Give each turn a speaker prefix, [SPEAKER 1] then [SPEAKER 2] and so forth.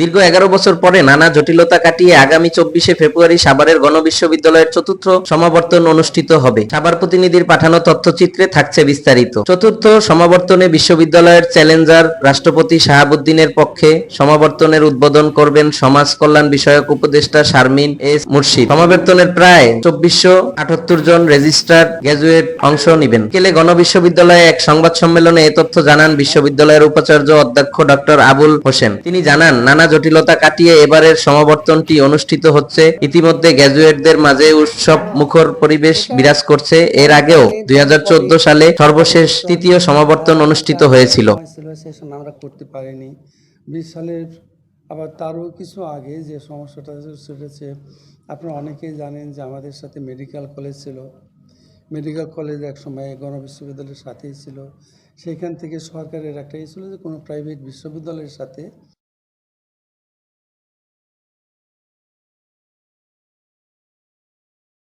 [SPEAKER 1] দীর্ঘ এগারো বছর পরে নানা জটিলতা কাটিয়ে আগামী চব্বিশে ফেব্রুয়ারি সাভারের গণবিশ্ববিদ্যালয়ের চতুর্থ সমাবর্তন অনুষ্ঠিত হবে। সাভার প্রতিনিধির পাঠানো তথ্যচিত্রে থাকছে বিস্তারিত। চতুর্থ সমাবর্তনে বিশ্ববিদ্যালয়ের চ্যালেঞ্জার রাষ্ট্রপতি শাহাবুদ্দিনের পক্ষে সমাবর্তনের উদ্বোধন করবেন সমাজ কল্যাণ বিষয়ক উপদেষ্টা শারমিন এস মুর্শিদ। সমাবর্তনের প্রায় চব্বিশশো আটাত্তর জন রেজিস্ট্রার গ্র্যাজুয়েট অংশ নেবেন। কেলে গণবিশ্ববিদ্যালয়ে এক সংবাদ সম্মেলনে এ তথ্য জানান বিশ্ববিদ্যালয়ের উপাচার্য অধ্যক্ষ ডক্টর আবুল হোসেন। তিনি জানান, নানা জটিলতা কাটিয়ে এবারের সমাবর্তনটি অনুষ্ঠিত হচ্ছে। ইতিমধ্যে গ্র্যাজুয়েটদের মাঝে উৎসব মুখর পরিবেশ বিরাজ করছে। এর আগেও দুই হাজার চোদ্দ সালে সর্বশেষ তৃতীয় সমাবর্তন অনুষ্ঠিত হয়েছিল।
[SPEAKER 2] আমরা করতে পারিনি। বিশ সালের আবার তারও কিছু আগে যে সমস্যাটা সেটা হচ্ছে আপনারা অনেকেই জানেন যে আমাদের সাথে মেডিকেল কলেজ ছিল। মেডিকেল কলেজ এক সময় গণবিশ্ববিদ্যালয়ের সাথেই ছিল। সেখান থেকে সরকারের একটা ছিল যে কোনো প্রাইভেট বিশ্ববিদ্যালয়ের সাথে